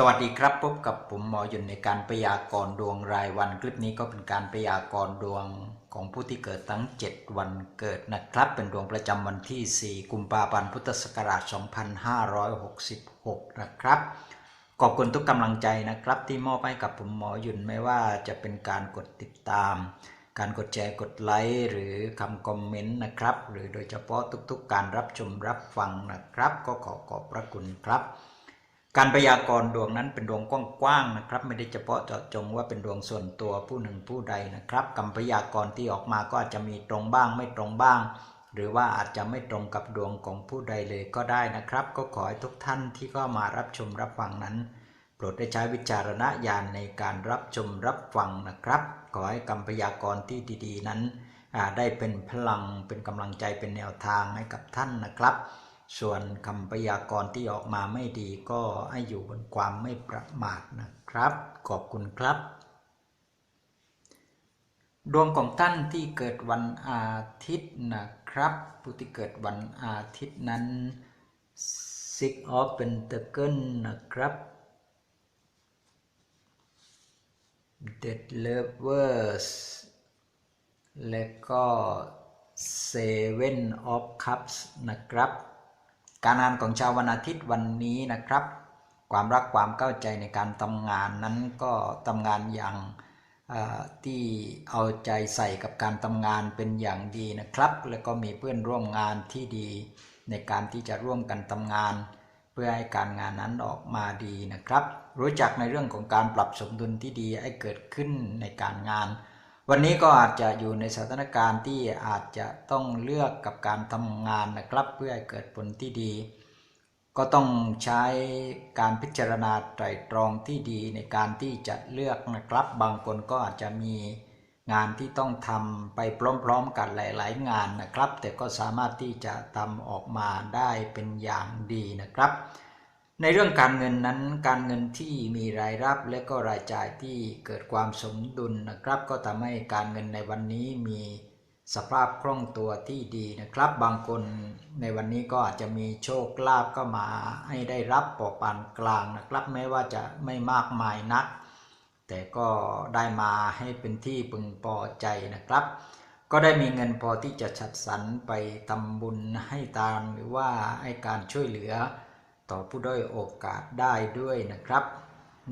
สวัสดีครับพบกับผมหมอหยุ่นในการพยากรณ์ดวงรายวันคลิปนี้ก็เป็นการพยากรณ์ดวงของผู้ที่เกิดทั้ง 7 วันเกิดนะครับ เป็นดวงประจำวันที่ 4 กุมภาพันธ์พุทธศักราช 2566 นะครับ ขอบคุณทุกกำลังใจนะครับที่มอบให้กับผมหมอหยุ่นไม่ว่าจะเป็นการกดติดตาม การกดแชร์กดไลค์หรือคำคอมเมนต์นะครับ หรือโดยเฉพาะทุกๆการรับชมรับฟังนะครับ ก็ขอขอบพระคุณครับ การพยากรณ์ดวงนั้นเป็นดวงกว้างๆนะครับ ไม่ได้เฉพาะเจาะจงว่าเป็นดวงส่วนตัวผู้หนึ่งผู้ใดนะครับคำพยากรณ์ที่ออกมาก็อาจจะมีตรงบ้างไม่ตรงบ้าง หรือว่าอาจจะไม่ตรงกับดวงของผู้ใดเลยก็ได้นะครับ ก็ขอให้ทุกท่านที่เข้ามารับชมรับฟังนั้น โปรดได้ใช้วิจารณญาณในการรับชมรับฟังนะครับ ขอให้คำพยากรณ์ที่ดี ๆ นั้นได้เป็นพลังเป็นกำลังใจเป็นแนวทางให้กับท่านนะครับ ส่วนคำพยากรณ์ที่ออกมาไม่ดีก็ให้อยู่บนความไม่ประมาทนะครับ ขอบคุณครับ ดวงของท่านที่เกิดวันอาทิตย์นะครับ ผู้ที่เกิดวันอาทิตย์นั้น Six of pentacles นะครับ Dead Lovers และก็ Seven of Cups นะครับ การงานของชาววันอาทิตย์วันนี้นะครับ ความรักความเข้าใจในการทำงานนั้นก็ทำงานอย่างที่เอาใจใส่กับการทำงานเป็นอย่างดีนะครับ แล้วก็มีเพื่อนร่วมงานที่ดีในการที่จะร่วมกันทำงาน เพื่อให้การงานนั้นออกมาดีนะครับ รู้จักในเรื่องของการปรับสมดุลที่ดีให้เกิดขึ้นในการงาน วันนี้ก็อาจจะอยู่ในสถานการณ์ที่อาจจะต้องเลือกกับการทำงานนะครับ เพื่อให้เกิดผลที่ดี ก็ต้องใช้การพิจารณาไตรตรองที่ดีในการที่จะเลือกนะครับ บางคนก็อาจจะมีงานที่ต้องทำไปพร้อมๆกันหลาย ๆ งานนะครับ แต่ก็สามารถที่จะทำออกมาได้เป็นอย่างดีนะครับ ในเรื่องการเงินนั้นการเงินที่มีรายรับและก็รายจ่ายที่เกิดความสมดุลนะครับ ก็ทำให้การเงินในวันนี้มีสภาพคล่องตัวที่ดีนะครับ บางคนในวันนี้ก็อาจจะมีโชคลาภก็มาให้ได้รับปอปานกลางนะครับแม้ว่าจะไม่มากมายนัก แต่ก็ได้มาให้เป็นที่พึงพอใจนะครับ ก็ได้มีเงินพอที่จะจัดสรรไปทำบุญให้ทานหรือว่าให้การช่วยเหลือ ต่อผู้ด้อยโอกาสได้ด้วยนะครับ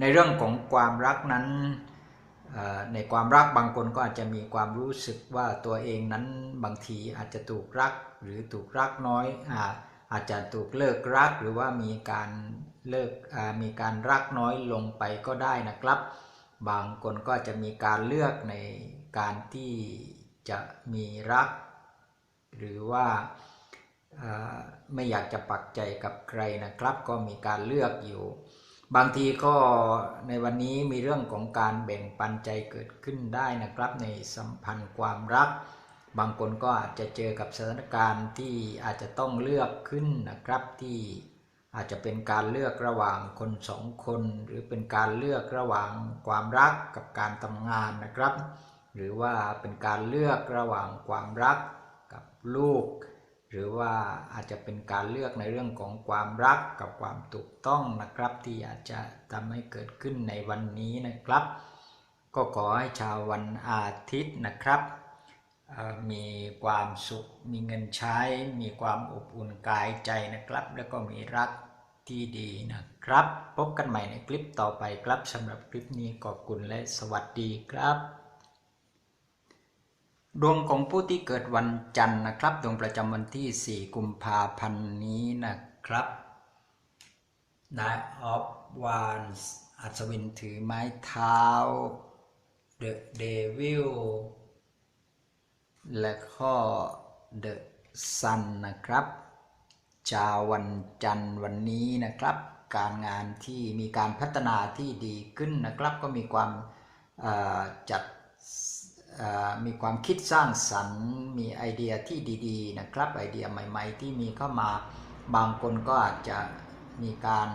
ในเรื่องของความรักนั้นในความรักบางคนก็อาจจะมีความรู้สึกว่าตัวเองนั้นบางทีอาจจะถูกรักหรือถูกรักน้อยอาอาจจะถูกเลิกรักหรือว่ามีการเลิกมีการรักน้อยลงไปก็ได้นะครับ บางคนก็จะมีการเลือกในการที่จะมีรัก หรือว่า ไม่อยากจะปักใจกับใครนะครับ ก็มีการเลือกอยู่ บางทีก็ในวันนี้มีเรื่องของการแบ่งปันใจเกิดขึ้นได้นะครับ ในสัมพันธ์ความรัก บางคนก็อาจจะเจอกับสถานการณ์ที่อาจจะต้องเลือกขึ้นนะครับที่อาจจะเป็นการเลือกระหว่างคนสองคน หรือเป็นการเลือกระหว่างความรักกับการทำงานนะครับ หรือว่าเป็นการเลือกระหว่างความรักกับลูก หรือว่าอาจจะเป็นการเลือกในเรื่องของความรักกับความถูกต้องนะครับ ที่อาจจะทำให้เกิดขึ้นในวันนี้นะครับ ก็ขอให้ชาววันอาทิตย์นะครับ มีความสุข มีเงินใช้ มีความอบอุ่นกายใจนะครับ แล้วก็มีรักที่ดีนะครับ พบกันใหม่ในคลิปต่อไปครับสำหรับคลิปนี้ขอบคุณและสวัสดีครับ ดวงของผู้ที่เกิดวันจันทร์นะครับ ดวงประจำวันที่ 4 กุมภาพันธ์นี้นะครับ Nine of Wands อัศวินถือไม้เท้า The Devil และข้อ The Sun นะครับชาววันจันทร์วันนี้นะครับ การงานที่มีการพัฒนาที่ดีขึ้นนะครับ ก็มีความจัด มีความคิดสร้างสรรค์ มีไอเดียที่ดีๆนะครับไอเดียใหม่ ๆ ที่มีเข้ามาบางคนก็อาจจะมีการ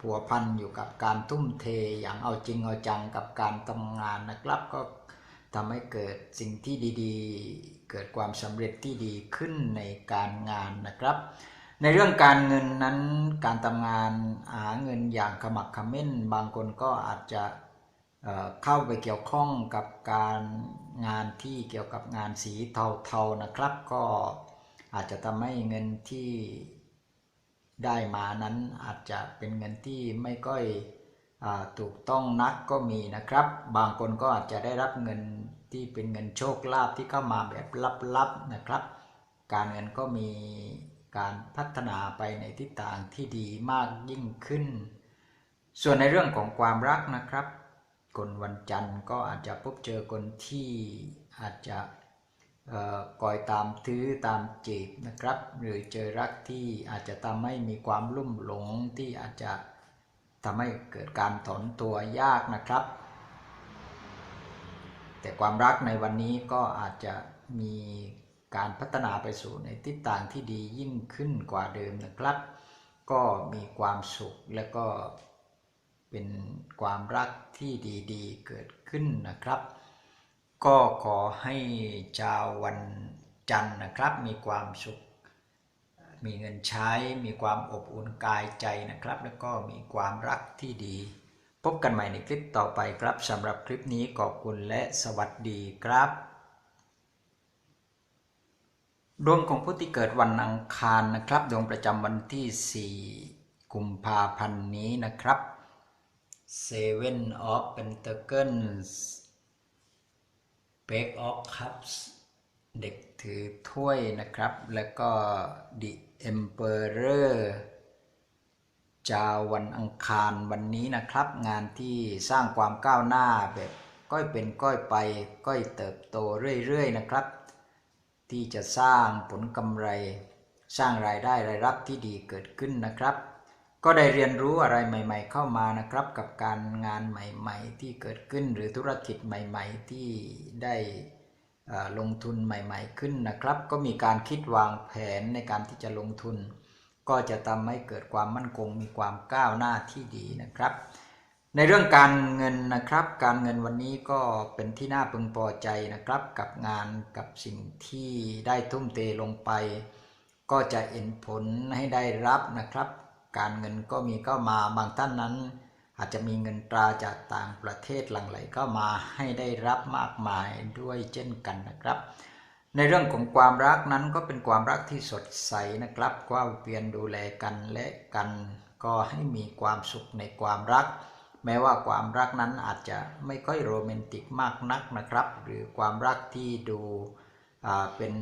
ผัวพันอยู่กับการทุ่มเทอย่างเอาจริงเอาจังกับการทำงานนะครับ ก็ทำให้เกิดสิ่งที่ดีๆ เกิดความสำเร็จที่ดีขึ้นในการงานนะครับ ในเรื่องการเงินนั้นการทำงานหาเงินอย่างขมักขม้น บางคนก็อาจจะ เข้าไปเกี่ยวข้องกับการงานที่เกี่ยวกับงานสีเทาๆนะครับ ก็อาจจะทำให้เงินที่ได้มานั้นอาจจะเป็นเงินที่ไม่ค่อยอถูกต้องนักก็มีนะครับ บางคนก็อาจจะได้รับเงินที่เป็นเงินโชคลาภที่เข้ามาแบบลับๆนะครับ การเงินก็มีการพัฒนาไปในทิศทางที่ดีมากยิ่งขึ้น ส่วนในเรื่องของความรักนะครับ คนวันจันทร์ก็อาจจะพบเจอคนที่อาจจะเอ่อคอยตามทื้อตามจีบนะครับ หรือเจอรักที่อาจจะทำให้มีความลุ่มหลงที่อาจจะทำให้เกิดการถอนตัวยากนะครับ แต่ความรักในวันนี้ก็อาจจะมีการพัฒนาไปสู่ในทิศทางที่ดียิ่งขึ้นกว่าเดิมนะครับ ก็มีความสุขและก็ เป็นความรักที่ดีๆ เกิดขึ้นนะครับ ก็ขอให้ชาววันจันทร์นะครับ มีความสุข มีเงินใช้ มีความอบอุ่นกายใจนะครับ แล้วก็มีความรักที่ดี พบกันใหม่ในคลิปต่อไปครับสำหรับคลิปนี้ขอบคุณและสวัสดีครับดวงของผู้ที่เกิดวันอังคารนะครับ ดวงประจำวันที่ 4 กุมภาพันธ์นี้นะครับ Seven of Pentacles Page of Cups เด็กถือถ้วยนะครับ แล้วก็ The Emperor จาวันอังคารวันนี้นะครับ งานที่สร้างความก้าวหน้าแบบก้อยเป็นก้อยไป ก้อยเติบโตเรื่อยๆนะครับ ที่จะสร้างผลกำไร สร้างรายได้รายรับที่ดีเกิดขึ้นนะครับ ก็ได้เรียนรู้อะไรใหม่ ๆ เข้ามานะครับ กับการงานใหม่ ๆ ที่เกิดขึ้นหรือธุรกิจใหม่ ๆ ที่ได้ลงทุนใหม่ ๆ ขึ้นนะครับ ก็มีการคิดวางแผนในการที่จะลงทุน ก็จะทำให้เกิดความมั่นคงมีความก้าวหน้าที่ดีนะครับ ในเรื่องการเงินนะครับ การเงินวันนี้ก็เป็นที่น่าพึงพอใจนะครับ กับงานกับสิ่งที่ได้ทุ่มเทลงไป ก็จะเห็นผลให้ได้รับนะครับ การเงินก็มีเข้ามาบางท่านนั้น อาจจะมีเงินตราจากต่างประเทศหลั่งไหลเข้ามาให้ได้รับมากมายด้วยเช่นกันนะครับ ในเรื่องของความรักนั้นก็เป็นความรักที่สดใสนะครับควาเพียรดูแลกันและกันก็ให้มีความสุขในความรัก แม้ว่าความรักนั้นอาจจะไม่ค่อยโรแมนติกมากนักนะครับ หรือความรักที่ดูเป็น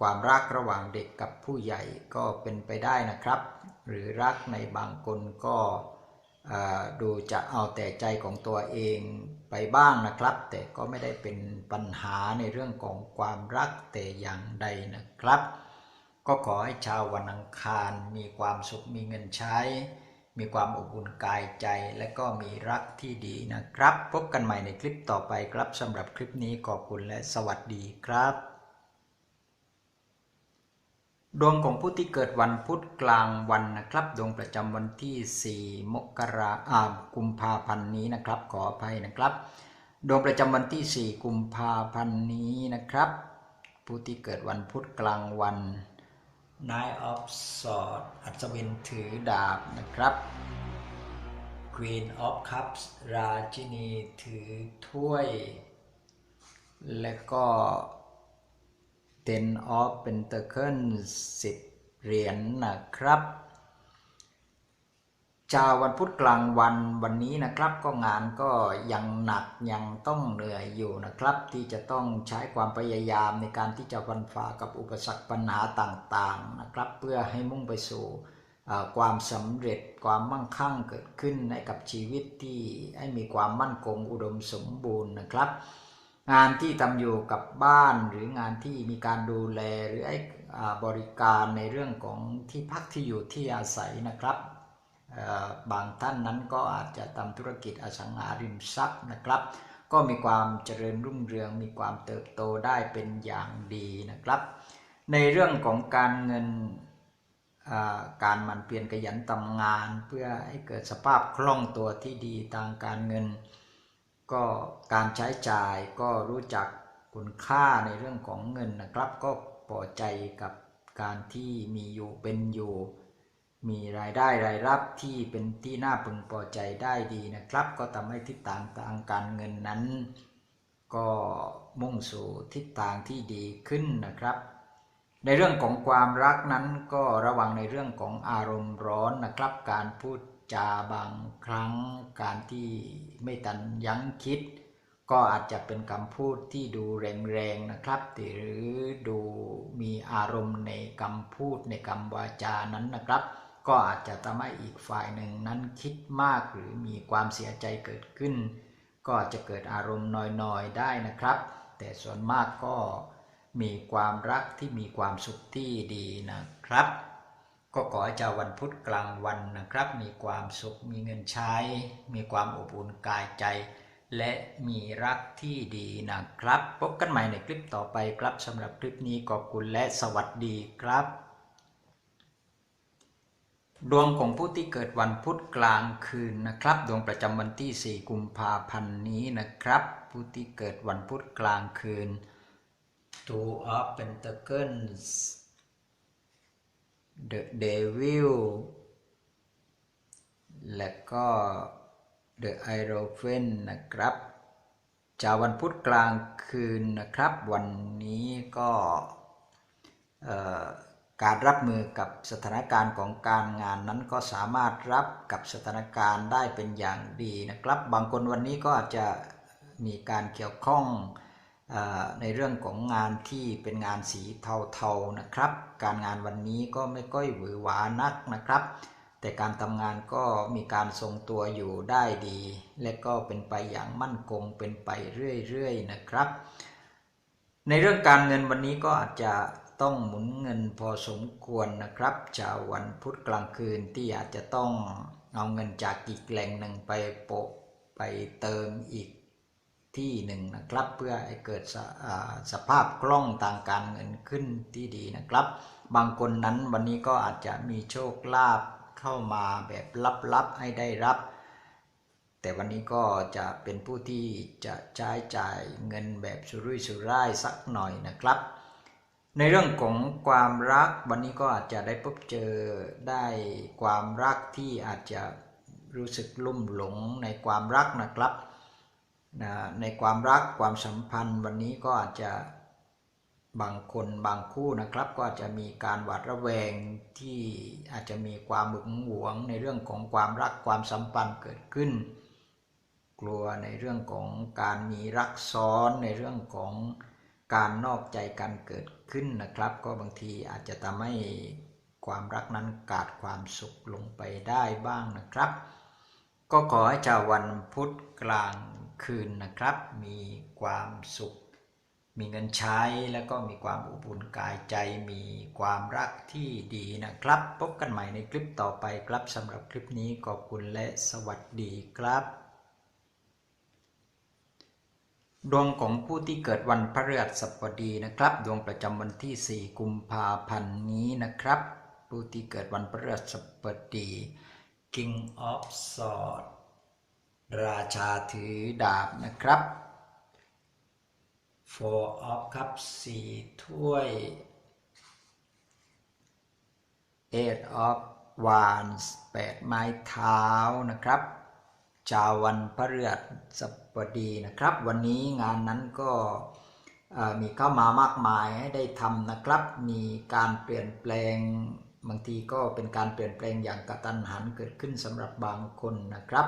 ความรักระหว่างเด็กกับผู้ใหญ่ก็เป็นไปได้นะครับ หรือรักในบางคนก็ดูจะเอาแต่ใจของตัวเองไปบ้างนะครับ แต่ก็ไม่ได้เป็นปัญหาในเรื่องของความรักแต่อย่างใดนะครับ ก็ขอให้ชาววันอังคารมีความสุขมีเงินใช้ มีความอบอุ่นกายใจและก็มีรักที่ดีนะครับ พบกันใหม่ในคลิปต่อไปครับสำหรับคลิปนี้ขอบคุณและสวัสดีครับ ดวงของผู้ที่เกิดวันพุธกลางวันนะครับ ดวงประจำวันที่ 4 มกราอ่ากุมภาพันธ์นี้นะครับ ขออภัยนะครับ ดวงประจำวันที่ 4 กุมภาพันธ์นี้นะครับ ผู้ที่เกิดวันพุธกลางวัน Nine of Swords อัศวินถือดาบนะครับ Queen of Cups ราชินีถือถ้วย และก็ Ten of Pentacles 10เหรียญนนะครับชาววันพุธกลางวันวันนี้นะครับก็งานก็ยังหนักยังต้องเหนื่อยอยู่นะครับ ที่จะต้องใช้ความพยายามในการที่จะฟันฝ่ากับอุปสรรคปัญหาต่างๆนะครับ เพื่อให้มุ่งไปสู่ความสำเร็จความมั่งคั่งเกิดขึ้นในกับชีวิตที่ให้มีความมั่นคงอุดมสมบูรณ์นะครับ งานที่ทำอยู่กับบ้านหรืองานที่มีการดูแลหรือไอ้บริการในเรื่องของที่พักที่อยู่ที่อาศัยนะครับ บางท่านนั้นก็อาจจะทำธุรกิจอสังหาริมทรัพย์นะครับ ก็มีความเจริญรุ่งเรืองมีความเติบโตได้เป็นอย่างดีนะครับ ในเรื่องของการเงินการมันเปลี่ยนขยันทำงาน เพื่อให้เกิดสภาพคล่องตัวที่ดีทางการเงิน ก็การใช้จ่ายก็รู้จักคุณค่าในเรื่องของเงินนะครับ ก็พอใจกับการที่มีอยู่เป็นอยู่ มีรายได้รายรับที่เป็นที่น่าพึงพอใจได้ดีนะครับ ก็ทำให้ทิศทางทางการเงินนั้น ก็มุ่งสู่ทิศทางที่ดีขึ้นนะครับ ในเรื่องของความรักนั้นก็ระวังในเรื่องของอารมณ์ร้อนนะครับ การพูด จาบางครั้งการที่ไม่ตันยั้งคิด ก็อาจจะเป็นคำพูดที่ดูแรงๆนะครับ หรือดูมีอารมณ์ในคำพูดในคำวาจานั้นนะครับ ก็อาจจะทำให้อีกฝ่ายหนึ่งนั้นคิดมากหรือมีความเสียใจเกิดขึ้น ก็จะเกิดอารมณ์น้อยๆได้นะครับ แต่ส่วนมากก็มีความรักที่มีความสุขที่ดีนะครับ ก็ขอให้เจ้าวันพุธกลางวันนะครับ มีความสุขมีเงินใช้ มีความอบอุ่นกายใจ และมีรักที่ดีนะครับ พบกันใหม่ในคลิปต่อไปครับสำหรับคลิปนี้ขอบคุณและสวัสดีครับดวงของผู้ที่เกิดวันพุธกลางคืนนะครับ ดวงประจำวันที่ 4 กุมภาพันธ์นี้นะครับ ผู้ที่เกิดวันพุธกลางคืน Two of Pentacles The Devil และก็ The i r o p h a n นะครับจะวันพุธกลางคืนนะครับ วันนี้ก็การรับมือกับสถานการณ์ของการงานนั้นก็สามารถรับกับสถานการณ์ได้เป็นอย่างดีนะครับ บางคนวันนี้ก็อาจจะมีการเกี่ยวข้อง ในเรื่องของงานที่เป็นงานสีเทาๆนะครับ การงานวันนี้ก็ไม่ค่อยหวือหวานักนะครับ แต่การทำงานก็มีการทรงตัวอยู่ได้ดี และก็เป็นไปอย่างมั่นคงเป็นไปเรื่อยๆนะครับ ในเรื่องการเงินวันนี้ก็อาจจะต้องหมุนเงินพอสมควรนะครับชาววันพุธกลางคืนที่อาจจะต้องเอาเงินจากอีกแหล่งหนึ่งไปโปะไปเติมอีก ที่หนึ่งนะครับ เพื่อให้เกิดสสภาพคล่องทางการเงินขึ้นที่ดีนะครับ บางคนนั้นวันนี้ก็อาจจะมีโชคลาภเข้ามาแบบลับๆให้ได้รับ แต่วันนี้ก็จะเป็นผู้ที่จะใช้จ่ายเงินแบบสุรุ่ยสุร่ายสักหน่อยนะครับ ในเรื่องของความรักวันนี้ก็อาจจะได้พบเจอได้ความรักที่อาจจะรู้สึกลุ่มหลงในความรักนะครับ นะในความรักความสัมพันธ์วันนี้ก็อาจจะบางคนบางคู่นะครับ ก็อาจจะมีการหวาดระแวงที่อาจจะมีความหึงหวงในเรื่องของความรักความสัมพันธ์เกิดขึ้น กลัวในเรื่องของการมีรักซ้อนในเรื่องของการนอกใจกันเกิดขึ้นนะครับ ก็บางทีอาจจะทำให้ความรักนั้นขาดความสุขลงไปได้บ้างนะครับ ก็ขอให้ชาววันพุธกลาง คืนนะครับ มีความสุข มีเงินใช้แล้วก็มีความอบอุ่นกายใจ มีความรักที่ดีนะครับ พบกันใหม่ในคลิปต่อไปครับสำหรับคลิปนี้ขอบคุณและสวัสดีครับ ดวงของผู้ที่เกิดวันพฤหัสบดีนะครับ ดวงประจำวันที่ 4 กุมภาพันธ์นี้นะครับ ผู้ที่เกิดวันพฤหัสบดี King of Swords ราชาถือดาบนะครับ Four of Cups สี่ถ้วย Eight of Wands แปดไม้เท้านะครับ ชาววันพฤหัสบดีนะครับ วันนี้งานนั้นก็มีเข้ามามากมายให้ได้ทำนะครับ มีการเปลี่ยนแปลงบางทีก็เป็นการเปลี่ยนแปลงอย่างกระตันหันเกิดขึ้นสำหรับบางคนนะครับ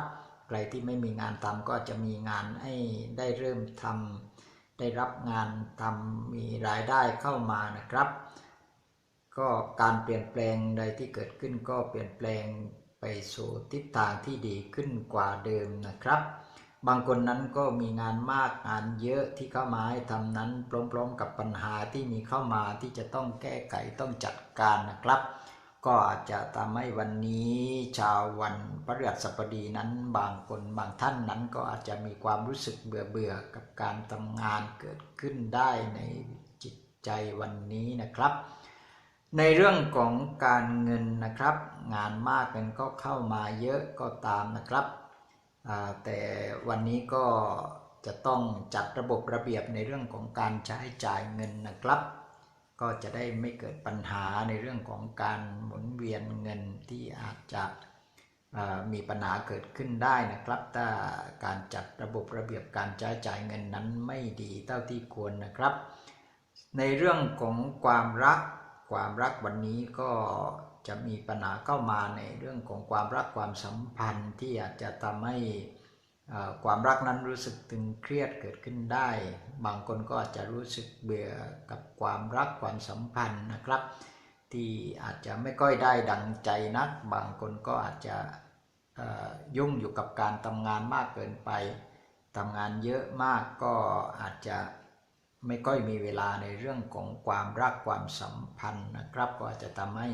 รที่ไม่มีงานทำก็จะมีงานให้ได้เริ่มทำได้รับงานทำมีรายได้เข้ามานะครับ ก็การเปลี่ยนแปลงใดที่เกิดขึ้นก็เปลี่ยนแปลงไปสู่ทิศทางที่ดีขึ้นกว่าเดิมนะครับ บางคนนั้นก็มีงานมากงานเยอะที่เข้ามาให้ทำนั้นพร้อมๆกับปัญหาที่มีเข้ามาที่จะต้องแก้ไขต้องจัดการนะครับ ก็อาจจะทำให้วันนี้ชาววันพฤหัสบดีนั้นบางคนบางท่านนั้นก็อาจจะมีความรู้สึกเบื่อเบื่อๆกับการทำงานเกิดขึ้นได้ในจิตใจวันนี้นะครับ ในเรื่องของการเงินนะครับ งานมากกันก็เข้ามาเยอะก็ตามนะครับแต่วันนี้ก็จะต้องจัดระบบระเบียบในเรื่องของการใช้จ่ายเงินนะครับ ก็จะได้ไม่เกิดปัญหาในเรื่องของการหมุนเวียนเงินที่อาจจะมีปัญหาเกิดขึ้นได้นะครับ ถ้าการจัดระบบระเบียบการใช้จ่ายเงินนั้นไม่ดีเท่าที่ควรนะครับ ในเรื่องของความรักความรักวันนี้ก็จะมีปัญหาเข้ามาในเรื่องของความรักความสัมพันธ์ที่อาจจะทำให้ ความรักนั้นรู้สึกตึงเครียดเกิดขึ้นได้ บางคนก็อาจจะรู้สึกเบื่อกับความรักความสัมพันธ์นะครับ ที่อาจจะไม่ค่อยได้ดังใจนัก บางคนก็อาจจะยุ่งอยู่กับการทำงานมากเกินไปทำงานเยอะมากก็อาจจะไม่ค่อยมีเวลาในเรื่องของความรักความสัมพันธ์นะครับ ก็อาจจะทำให้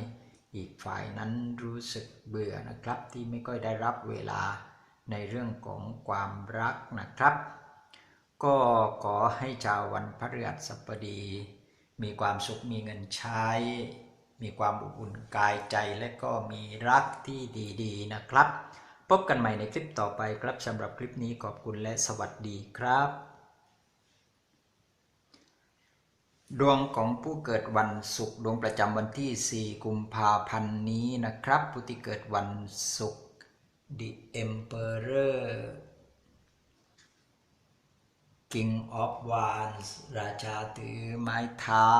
อีกฝ่ายนั้นรู้สึกเบื่อนะครับที่ไม่ค่อยได้รับเวลา ในเรื่องของความรักนะครับ ก็ขอให้ชาววันพฤหัสบดี มีความสุขมีเงินใช้ มีความอบอุ่นกายใจและก็มีรักที่ดีๆนะครับ พบกันใหม่ในคลิปต่อไปครับสำหรับคลิปนี้ขอบคุณและสวัสดีครับ ดวงของผู้เกิดวันศุกร์ดวงประจำวันที่ 4 กุมภาพันธ์นี้นะครับ ผู้ที่เกิดวันศุกร์ The Emperor King of Wands ราชาถือไม้เท้า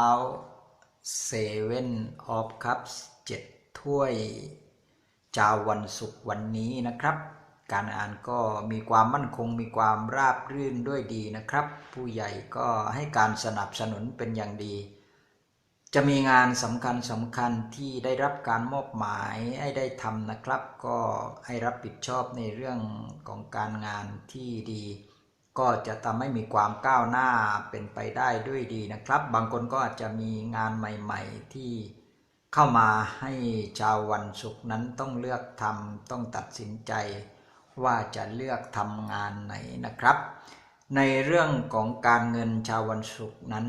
Seven of Cups 7ถ้วยชาววันศุกร์วันนี้นะครับ การอ่านก็มีความมั่นคงมีความราบรื่นด้วยดีนะครับ ผู้ใหญ่ก็ให้การสนับสนุนเป็นอย่างดี จะมีงานสำคัญสำคัญที่ได้รับการมอบหมายให้ได้ทำนะครับ ก็ให้รับผิดชอบในเรื่องของการงานที่ดี ก็จะทำให้มีความก้าวหน้าเป็นไปได้ด้วยดีนะครับ บางคนก็อาจจะมีงานใหม่ ๆ ที่เข้ามาให้ชาววันศุกร์นั้นต้องเลือกทำต้องตัดสินใจ ว่าจะเลือกทำงานไหนนะครับ ในเรื่องของการเงินชาววันศุกร์นั้น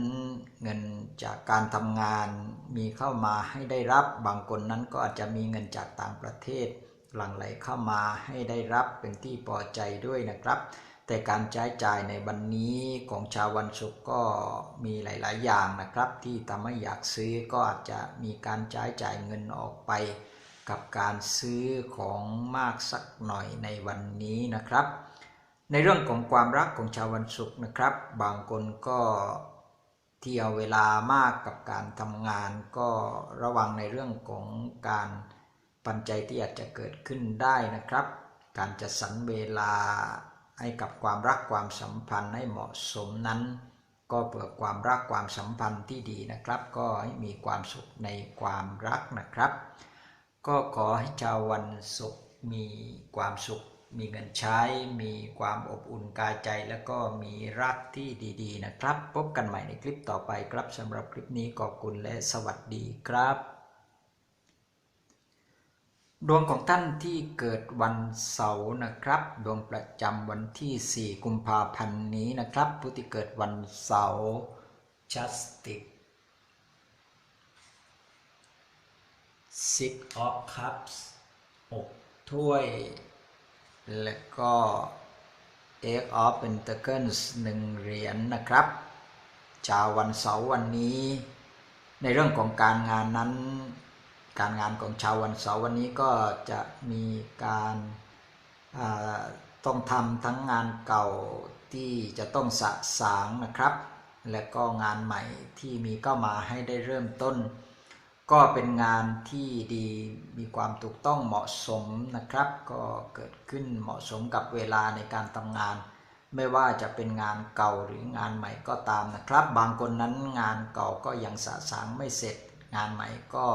เงินจากการทำงานมีเข้ามาให้ได้รับบางคนนั้นก็อาจจะมีเงินจากต่างประเทศ หลั่งไหลเข้ามาให้ได้รับเป็นที่พอใจด้วยนะครับ แต่การใช้จ่ายในวันนี้ของชาววันศุกร์ก็มีหลาย ๆ อย่างนะครับ ที่ทำให้อยากซื้อก็อาจจะมีการใช้จ่ายเงินออกไป กับการซื้อของมากสักหน่อยในวันนี้นะครับ ในเรื่องของความรักของชาววันศุกร์นะครับ บางคนก็เที่ยวเวลามากกับการทำงานก็ระวังในเรื่องของการปัญจัยที่อาจจะเกิดขึ้นได้นะครับ การจัดสรรเวลาให้กับความรักความสัมพันธ์ให้เหมาะสมนั้น ก็เพื่อความรักความสัมพันธ์ที่ดีนะครับ ก็ให้มีความสุขในความรักนะครับ ก็ขอให้ชาววันศุกร์มีความสุข มีเงินใช้ มีความอบอุ่นกายใจ แล้วก็มีรักที่ดีๆนะครับ พบกันใหม่ในคลิปต่อไปครับสำหรับคลิปนี้ขอบคุณและสวัสดีครับ ดวงของท่านที่เกิดวันเสาร์นะครับ ดวงประจำวันที่ 4 กุมภาพันธ์นี้นะครับ ผู้ที่เกิดวันเสาร์ Justice Six of Cups 6ถ้วย และก็ Eight of Pentacles หนึ่งเหรียญนนะครับชาววันเสาร์วันนี้ ในเรื่องของการงานนั้น การงานของชาววันเสาร์วันนี้ก็จะมีการาต้องทำทั้งงานเก่าที่จะต้องสะสางนะครับ และก็งานใหม่ที่มีเข้ามาให้ได้เริ่มต้น ก็เป็นงานที่ดีมีความถูกต้องเหมาะสมนะครับ ก็เกิดขึ้นเหมาะสมกับเวลาในการทำงาน ไม่ว่าจะเป็นงานเก่าหรืองานใหม่ก็ตามนะครับ บางคนนั้นงานเก่าก็ยังสะสางไม่เสร็จ งานใหม่ก็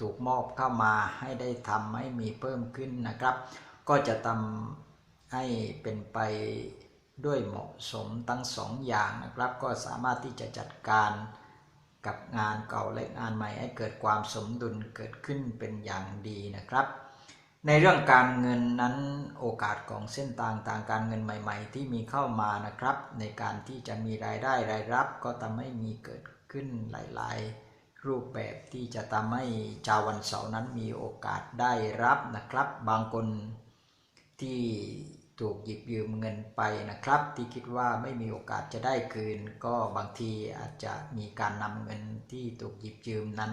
ถูกมอบเข้ามาให้ได้ทำให้มีเพิ่มขึ้นนะครับ ก็จะทำให้เป็นไปด้วยเหมาะสมทั้งสองอย่างนะครับ ก็สามารถที่จะจัดการ กับงานเก่าและงานใหม่ให้เกิดความสมดุลเกิดขึ้นเป็นอย่างดีนะครับ ในเรื่องการเงินนั้นโอกาสของเส้นทางทางการเงินใหม่ ๆ ที่มีเข้ามานะครับ ในการที่จะมีรายได้รายรับ ก็ทำให้มีเกิดขึ้นหลาย ๆ รูปแบบที่จะทำให้ชาววันเสาร์นั้นมีโอกาสได้รับนะครับ บางคนที่ ถูกหยิบยืมเงินไปนะครับ ที่คิดว่าไม่มีโอกาสจะได้คืน ก็บางทีอาจจะมีการนำเงินที่ถูกหยิบยืมนั้น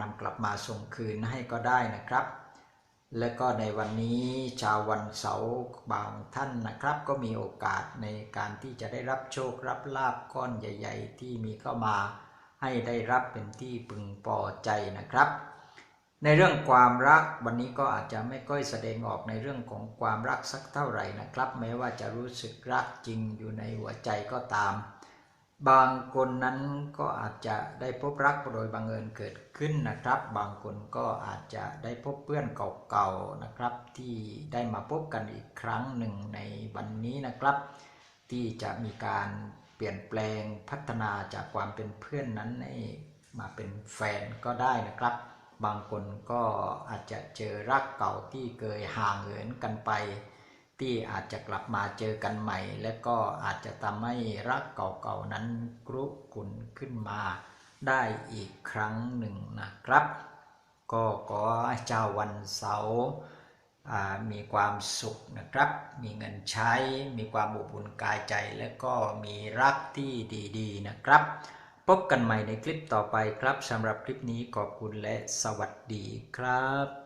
นำกลับมาส่งคืนให้ก็ได้นะครับ และก็ในวันนี้ชาววันเสาร์บางท่านนะครับ ก็มีโอกาสในการที่จะได้รับโชครับลาบก้อนใหญ่ ๆ ที่มีเข้ามาให้ได้รับเป็นที่พึงพอใจนะครับ ในเรื่องความรักวันนี้ก็อาจจะไม่ค่อยแสดงออกในเรื่องของความรักสักเท่าไหร่นะครับ แม้ว่าจะรู้สึกรักจริงอยู่ในหัวใจก็ตาม บางคนนั้นก็อาจจะได้พบรักโดยบังเอิญเกิดขึ้นนะครับ บางคนก็อาจจะได้พบเพื่อนเก่าๆนะครับ ที่ได้มาพบกันอีกครั้งหนึ่งในวันนี้นะครับ ที่จะมีการเปลี่ยนแปลงพัฒนาจากความเป็นเพื่อนนั้นให้มาเป็นแฟนก็ได้นะครับ บางคนก็อาจจะเจอรักเก่าที่เคยห่างเหินกันไป ที่อาจจะกลับมาเจอกันใหม่ และก็อาจจะทำให้รักเก่าๆนั้นกรุกุนขึ้นมาได้อีกครั้งหนึ่งนะครับ ก็ขอเจ้าวันเสาร์มีความสุขนะครับ มีเงินใช้ มีความอบอุ่นกายใจ และก็มีรักที่ดี ๆ นะครับ พบกันใหม่ในคลิปต่อไปครับสำหรับคลิปนี้ขอบคุณและสวัสดีครับ